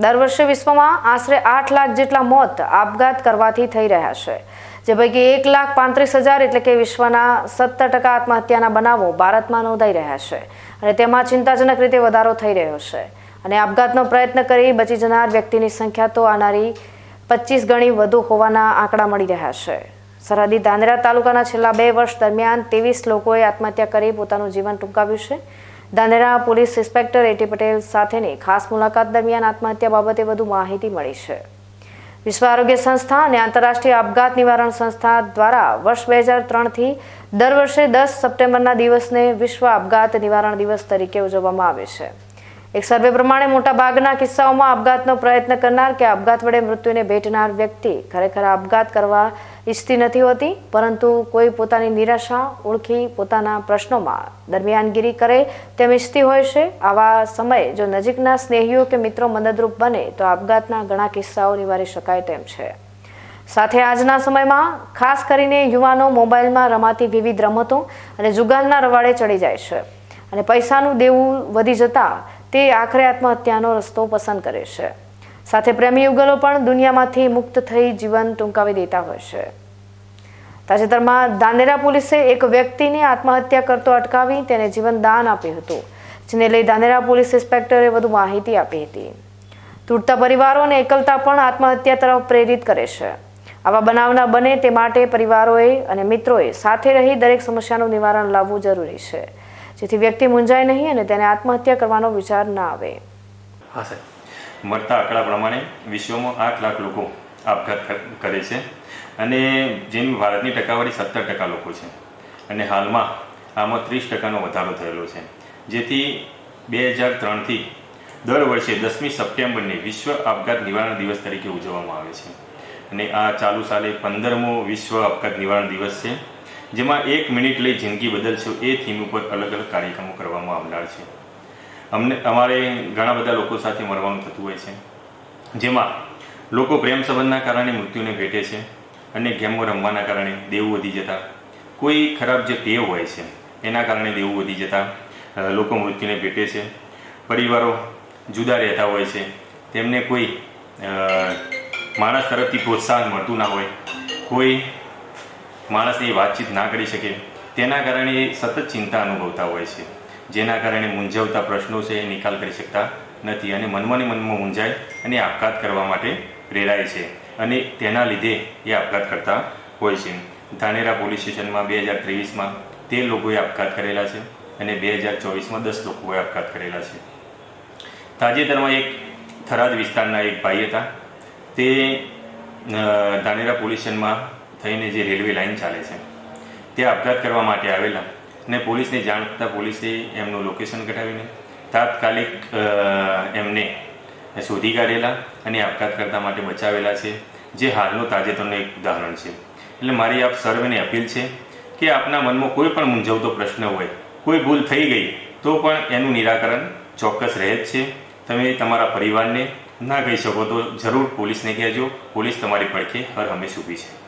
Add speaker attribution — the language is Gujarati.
Speaker 1: દર વર્ષે વિશ્વમાં આશરે આઠ લાખ જેટલા મોત આપઘાત કરવાથી થઈ રહ્યા છે. જે પૈકી એક લાખ પાંત્રીસ હજાર એટલે કે વિશ્વના સત્તર ટકા આત્મહત્યાના બનાવો ભારતમાં નોંધાઈ રહ્યા છે અને તેમાં ચિંતાજનક રીતે વધારો થઈ રહ્યો છે. અને આપઘાતનો પ્રયત્ન કરી બચી જનાર વ્યક્તિની સંખ્યા તો આનારી પચીસ ગણી વધુ હોવાના આંકડા મળી રહ્યા છે. સરહદી ધાનેરા તાલુકાના છેલ્લા બે વર્ષ દરમિયાન ત્રેવીસ લોકોએ આત્મહત્યા કરી પોતાનું જીવન ટૂંકાવ્યું છે. Dhanera police inspector A T Patel સાથેની ખાસ મુલાકાત દરમિયાન આત્મહત્યા બાબતે વધુ માહિતી મળી છે. વિશ્વ આરોગ્ય સંસ્થા અને આંતરરાષ્ટ્રીય આપઘાત નિવારણ સંસ્થા દ્વારા વર્ષ બે હજાર ત્રણથી દર વર્ષે દસ સપ્ટેમ્બરના દિવસને વિશ્વ આપઘાત નિવારણ દિવસ તરીકે ઉજવવામાં આવે છે. એક સર્વે પ્રમાણે મોટાભાગના કિસ્સાઓમાં આપઘાતનો પ્રયત્ન કરનાર કે આપઘાત વડે મૃત્યુને ભેટનાર વ્યક્તિ ખરેખર આપઘાત કરવા ઈચ્છતી નથી હોતી, પરંતુ કોઈ પોતાની નિરાશા ઓળખી પોતાના પ્રશ્નોમાં દરમિયાનગીરી કરે તેમ ઈચ્છતી હોય છે. આવા સમયે જો નજીકના સ્નેહીઓ કે મિત્રો મદદરૂપ બને, તો આપઘાતના ઘણા કિસ્સાઓ નિવારી શકાય તેમ છે. સાથે આજના સમયમાં ખાસ કરીને યુવાનો મોબાઈલમાં રમાતી વિવિધ રમતો અને જુગારના રવાડે ચડી જાય છે અને પૈસાનું દેવું વધી જતા તે આખરે આત્મહત્યાનો રસ્તો પસંદ કરે છે. સાથે પ્રેમી યુગલો પણ દુનિયામાંથી મુક્ત થઈ જીવન ટૂંકાવી દેતા હોય છે. તાજેતરમાં ધાનેરા પોલીસે એક વ્યક્તિને આત્મહત્યા કરતો અટકાવી તેને જીવન દાન આપ્યું હતું, જેને લઈ ધાનેરા પોલીસ ઇન્સ્પેક્ટરે વધુ માહિતી આપી હતી. તૂટતા પરિવારોને એકલતા પણ આત્મહત્યા તરફ પ્રેરિત કરે છે. આવા બનાવના બને તે માટે પરિવારોએ અને મિત્રોએ સાથે રહી દરેક સમસ્યાનું નિવારણ લાવવું જરૂરી છે. જેથી વ્યક્તિ મૂંઝાય નહીં અને તેને આત્મહત્યા કરવાનો વિચાર ના આવે.
Speaker 2: હા, સાહેબ. મળતા આંકડા પ્રમાણે વિશ્વમાં આઠ લાખ લોકો આપઘાત કરે છે અને જેની ભારતની ટકાવારી સત્તર ટકા લોકો છે અને હાલમાં આમાં ત્રીસ ટકાનો વધારો થયેલો છે. જેથી બે હજાર ત્રણથી દર વર્ષે દસમી સપ્ટેમ્બરને વિશ્વ આપઘાત નિવારણ દિવસ તરીકે ઉજવવામાં આવે છે. અને આ ચાલુ સાલે પંદરમો વિશ્વ આપઘાત નિવારણ દિવસ છે, જેમાં એક મિનિટ લઈ જિંદગી બદલશો એ થીમ ઉપર અલગ અલગ કાર્યક્રમો કરવામાં આવનાર છે. અમને, અમારે ઘણા બધા લોકો સાથે મળવાનું થતું હોય છે. જેમાં લોકો પ્રેમ સંબંધના કારણે મૃત્યુને ભેટે છે અને ગેમો રમવાના કારણે દેવું વધી જતા. કોઈ ખરાબ જે ટેવ હોય છે, એના કારણે દેવું વધી જતા લોકો મૃત્યુને ભેટે છે. પરિવારો જુદા રહેતા હોય છે. તેમને કોઈ માણસ તરફથી પ્રોત્સાહન મળતું ના હોય. કોઈ માણસની વાતચીત ના કરી શકે. તેના કારણે એ સતત ચિંતા અનુભવતા હોય છે. જેના કારણે મૂંઝવતા પ્રશ્નો છે એ નિકાલ કરી શકતા નથી અને મનમાં ને મનમાં મૂંઝાય અને આપઘાત કરવા માટે પ્રેરાય છે અને તેના લીધે એ આપઘાત કરતા હોય છે. ધાનેરા પોલીસ સ્ટેશનમાં બે હજાર ત્રેવીસમાં તેર લોકોએ આપઘાત કરેલા છે અને બે હજાર ચોવીસમાં દસ લોકોએ આપઘાત કરેલા છે. તાજેતરમાં એક થરાદ વિસ્તારના એક ભાઈ હતા. તે ધાનેરા પોલીસ સ્ટેશનમાં થઈને જે રેલવે લાઇન ચાલે છે, તે આપઘાત કરવા માટે આવેલા. ને પોલીસને જાણ કરતાં પોલીસે એમનું લોકેશન કઢાવીને તાત્કાલિક એમને શોધી કાઢેલા અને આપઘાત કરતા માટે બચાવેલા છે, જે હાલનું તાજેતરનું એક ઉદાહરણ છે. એટલે મારી આપ સર્વેને અપીલ છે કે આપના મનમાં કોઈ પણ મૂંઝવતો પ્રશ્ન હોય, કોઈ ભૂલ થઈ ગઈ, તો પણ એનું નિરાકરણ ચોક્કસ રહે જ છે. તમે તમારા પરિવારને ના કહી શકો તો જરૂર પોલીસને કહેજો. પોલીસ તમારી પડખે હર હંમેશ ઊભી છે.